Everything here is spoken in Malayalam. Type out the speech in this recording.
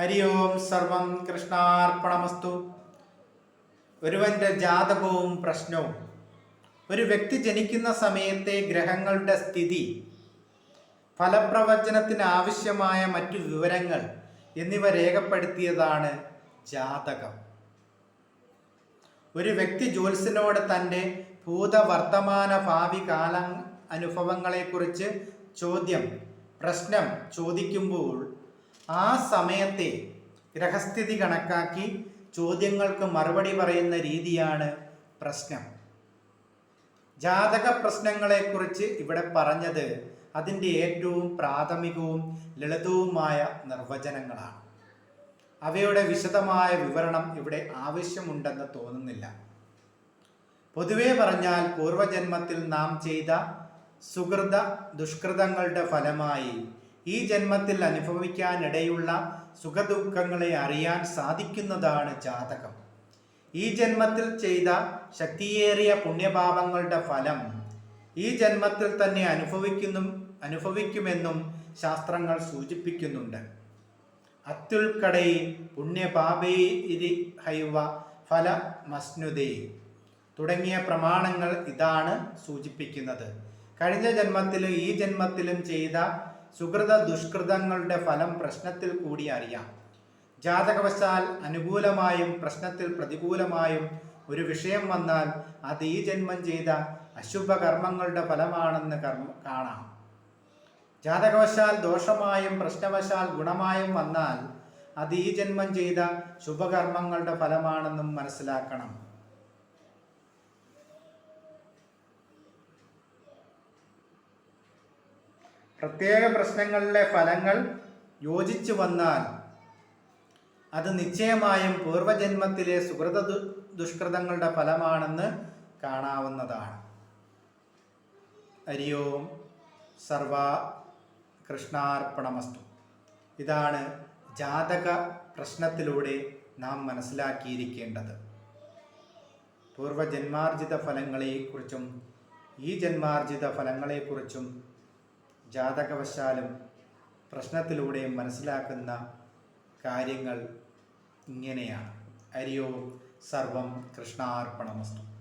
ഹരി ഓം സർവം കൃഷ്ണാർപ്പണമസ്തു. ഒരുവന്റെ ജാതകവും പ്രശ്നവും. ഒരു വ്യക്തി ജനിക്കുന്ന സമയത്തെ ഗ്രഹങ്ങളുടെ സ്ഥിതി ഫലപ്രവചനത്തിന് ആവശ്യമായ മറ്റു വിവരങ്ങൾ എന്നിവ രേഖപ്പെടുത്തിയതാണ് ജാതകം. ഒരു വ്യക്തി ജ്യോത്സ്യനോട് തന്റെ ഭൂതവർത്തമാന ഭാവി കാല അനുഭവങ്ങളെക്കുറിച്ച് ചോദ്യം പ്രശ്നം ചോദിക്കുമ്പോൾ ആ സമയത്തെ ഗ്രഹസ്ഥിതി കണക്കാക്കി ചോദ്യങ്ങൾക്ക് മറുപടി പറയുന്ന രീതിയാണ് പ്രശ്നം. ജാതക പ്രശ്നങ്ങളെക്കുറിച്ച് ഇവിടെ പറഞ്ഞത് അതിന്റെ ഏറ്റവും പ്രാഥമികവും ലളിതവുമായ നിർവചനങ്ങളാണ്. അവയുടെ വിശദമായ വിവരണം ഇവിടെ ആവശ്യമുണ്ടെന്ന് തോന്നുന്നില്ല. പൊതുവെ പറഞ്ഞാൽ പൂർവജന്മത്തിൽ നാം ചെയ്ത സുഹൃത ദുഷ്കൃതങ്ങളുടെ ഫലമായി ഈ ജന്മത്തിൽ അനുഭവിക്കാനിടയുള്ള സുഖദുഃഖങ്ങളെ അറിയാൻ സാധിക്കുന്നതാണ് ജാതകം. ഈ ജന്മത്തിൽ ചെയ്ത ശക്തിയേറിയ പുണ്യപാപങ്ങളുടെ ഫലം ഈ ജന്മത്തിൽ തന്നെ അനുഭവിക്കുന്നു അനുഭവിക്കുമെന്നും ശാസ്ത്രങ്ങൾ സൂചിപ്പിക്കുന്നുണ്ട്. അത്യുൽക്കടൈ പുണ്യപാപേരി ഹൈവ ഫല മസ്നുതേ തുടങ്ങിയ പ്രമാണങ്ങൾ ഇതാണ് സൂചിപ്പിക്കുന്നത്. കഴിഞ്ഞ ജന്മത്തിലും ഈ ജന്മത്തിലും ചെയ്ത സുഹൃത ദുഷ്കൃതങ്ങളുടെ ഫലം പ്രശ്നത്തിൽ കൂടി അറിയാം. ജാതകവശാൽ അനുകൂലമായും പ്രശ്നത്തിൽ പ്രതികൂലമായും ഒരു വിഷയം വന്നാൽ അത് ഈ ജന്മം ചെയ്ത അശുഭ കർമ്മങ്ങളുടെ ഫലമാണെന്ന് കർമ്മ കാണാം. ജാതകവശാൽ ദോഷമായും പ്രശ്നവശാൽ ഗുണമായും വന്നാൽ അത് ഈ ജന്മം ചെയ്ത ശുഭകർമ്മങ്ങളുടെ ഫലമാണെന്നും മനസ്സിലാക്കണം. പ്രത്യേക പ്രശ്നങ്ങളിലെ ഫലങ്ങൾ യോജിച്ചു വന്നാൽ അത് നിശ്ചയമായും പൂർവജന്മത്തിലെ സുഹൃത ദുഷ്കൃതങ്ങളുടെ ഫലമാണെന്ന് കാണാവുന്നതാണ്. ഹരിയോം സർവ കൃഷ്ണാർപ്പണമസ്തു. ഇതാണ് ജാതക പ്രശ്നത്തിലൂടെ നാം മനസ്സിലാക്കിയിരിക്കേണ്ടത്. പൂർവജന്മാർജിത ഫലങ്ങളെക്കുറിച്ചും ഈ ജന്മാർജിത ഫലങ്ങളെക്കുറിച്ചും ജാതകവശാലും പ്രശ്നത്തിലൂടെയും മനസ്സിലാക്കുന്ന കാര്യങ്ങൾ ഇങ്ങനെയാണ്. അരിയോ സർവം കൃഷ്ണാർപ്പണമസ്തു.